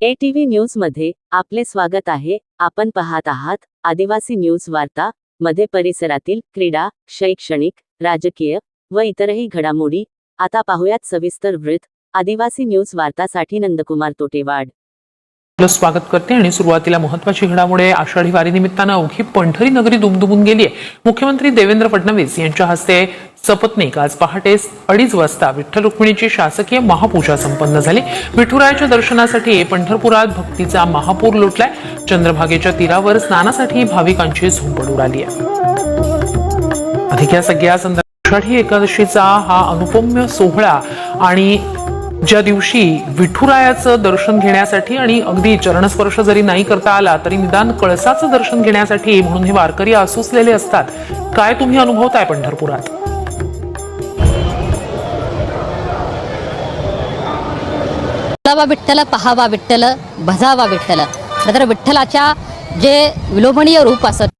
ATV न्यूजमध्ये आपले स्वागत आहे. आपण पाहत आहात आदिवासी न्यूज वार्ता मध्ये परिसरातील क्रीडा शैक्षणिक राजकीय व इतरही घडामोडी. आता पाहुयात सविस्तर वृत्त. आदिवासी न्यूज वार्तासाठी नंदकुमार तोटेवाड. आपलं स्वागत करते आणि सुरुवातीला महत्वाची घडामोडी आषाढी वारी निमित्तानं अवघी पंढरी नगरी दुमदुमून गेली आहे. मुख्यमंत्री देवेंद्र फडणवीस यांच्या हस्ते सपत्नीक आज पहाटे अडीच वाजता विठ्ठल रुक्मिणीची शासकीय महापूजा संपन्न झाली. विठुरायाच्या दर्शनासाठी पंढरपुरात भक्तीचा महापूर लुटलाय. चंद्रभागेच्या तीरावर स्नानासाठी भाविकांची झुंबड उडाली आहे. अधिक या सगळ्या संदर्भात एकादशीचा हा अनुपम्य सोहळा आणि ज्या दिवशी विठुरायाचं दर्शन घेण्यासाठी आणि अगदी चरणस्पर्श जरी नाही करता आला तरी निदान कळसाचं दर्शन घेण्यासाठी म्हणून हे वारकरी आसुसलेले असतात. काय तुम्ही अनुभवताय पंढरपुरात? ऐकावा विठ्ठल पहावा विठ्ठल भजावा विठ्ठल. तर विठ्ठलाच्या जे विलोभनीय रूप असत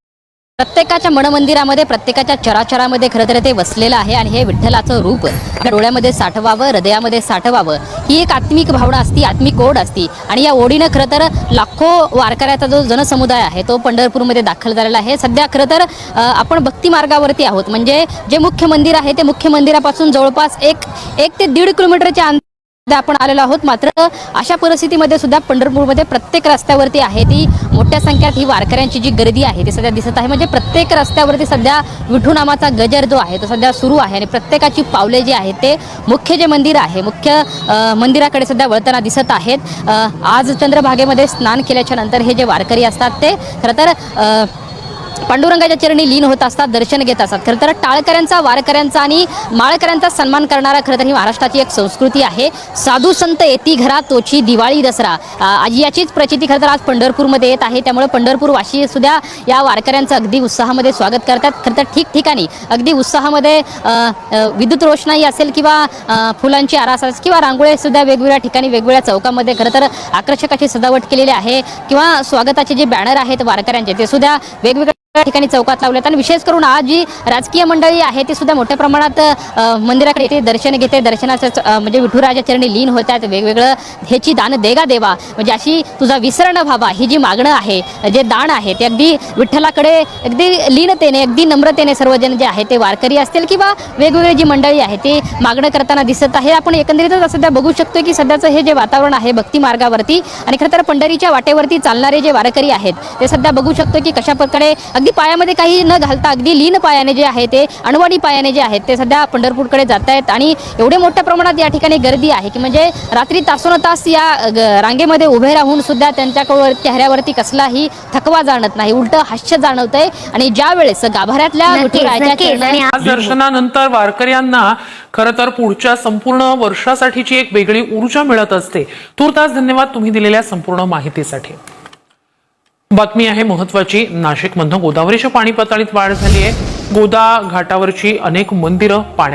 प्रत्येकाच्या मनमंदिरामध्ये प्रत्येकाच्या चराचरामध्ये खरं तर ते वसलेलं आहे आणि हे विठ्ठलाचं रूप डोळ्यामध्ये साठवावं हृदयामध्ये साठवावं ही एक आत्मिक भावना असती आत्मिक ओढ असती. आणि या ओढीनं खरं तर लाखो वारकऱ्याचा जो जनसमुदाय आहे तो पंढरपूरमध्ये दाखल झालेला आहे. सध्या खरं तर आपण भक्ती मार्गावरती आहोत. म्हणजे जे मुख्य मंदिर आहे ते मुख्य मंदिरापासून जवळपास एक एक ते दीड किलोमीटरच्या अंतर आपण आलेलो आहोत. मात्र अशा परिस्थितीमध्ये सुद्धा पंढरपूरमध्ये प्रत्येक रस्त्यावरती आहे ती मोठ्या संख्यात ही वारकऱ्यांची जी गर्दी आहे ती सध्या दिसत आहे. म्हणजे प्रत्येक रस्त्यावरती सध्या विठू नामाचा गजर जो आहे तो सध्या सुरू आहे आणि प्रत्येकाची पावले जी आहेत ते मुख्य जे मंदिर आहे मुख्य मंदिराकडे सध्या वळताना दिसत आहेत. आज चंद्रभागेमध्ये स्नान केल्याच्यानंतर हे जे वारकरी असतात ते खरं तर पांडुरंगाच्या चरणी लीन होत असतात दर्शन घेत असतात. खरं तर टाळकऱ्यांचा वारकऱ्यांचा आणि माळकऱ्यांचा सन्मान करणारा खरं तर ही महाराष्ट्राची एक संस्कृती आहे. साधू संत येती घरा तोची दिवाळी दसरा. आज याचीच प्रचिती खरं तर आज पंढरपूरमध्ये येत आहे. त्यामुळे पंढरपूर वाशी सुद्धा या वारकऱ्यांचं अगदी उत्साहामध्ये स्वागत करतात. खरं तर ठिकठिकाणी अगदी उत्साहामध्ये विद्युत रोषणाई असेल किंवा फुलांची आरास असेल किंवा रांगोळी सुद्धा वेगवेगळ्या ठिकाणी वेगवेगळ्या चौकामध्ये खरं तर आकर्षक अशी सजावट केलेली आहे. किंवा स्वागताचे जे बॅनर आहेत वारकऱ्यांचे ते सुद्धा वेगवेगळ्या ठिकाणी चौकात लावलेत. आणि विशेष करून आज जी राजकीय मंडळी आहे ती सुद्धा मोठ्या प्रमाणात मंदिराकडे येते दर्शन घेते. दर्शनाचं म्हणजे विठुराच्या चरणी लीन होतात. वेगवेगळं ह्याची दान देगा देवा. म्हणजे अशी तुझा विसरण व्हावा ही जी मागणं आहे जे दान आहे ते अगदी विठ्ठलाकडे अगदी लीनतेने अगदी नम्रतेने सर्वजण जे आहे ते वारकरी असतील किंवा वेगवेगळी जी मंडळी आहे ती मागणं करताना दिसत आहे आपण एकंदरीतच सध्या बघू शकतो की सध्याचं हे जे वातावरण आहे भक्ती मार्गावरती आणि खरं तर पंढरीच्या वाटेवरती चालणारे जे वारकरी आहेत ते सध्या बघू शकतो की कशा प्रकारे अगदी पायामध्ये काही न घालता अगदी लीन पायाने जे आहे ते अणवाणी पायाने जे आहेत ते सध्या पंढरपूरकडे जात आहेत आणि एवढे मोठ्या प्रमाणात या ठिकाणी गर्दी आहे की म्हणजे रात्री तासोन तास या रांगेमध्ये उभे राहून सुद्धा त्यांच्याकडे चेहऱ्यावरती कसलाही थकवा जाणत नाही उलट हास्य जाणवतंय. आणि ज्या वेळेस गाभाऱ्यातल्या दर्शनानंतर वारकऱ्यांना खरं तर पुढच्या संपूर्ण वर्षासाठीची एक वेगळी ऊर्जा मिळत असते. तुर्तास धन्यवाद तुम्ही दिलेल्या संपूर्ण माहितीसाठी. बातमी आहे महत्वाची. नाशिकमधनं गोदावरीच्या पाणी पातळीत वाढ झाली आहे गोदा घाटावरची अनेक मंदिरं पाण्यात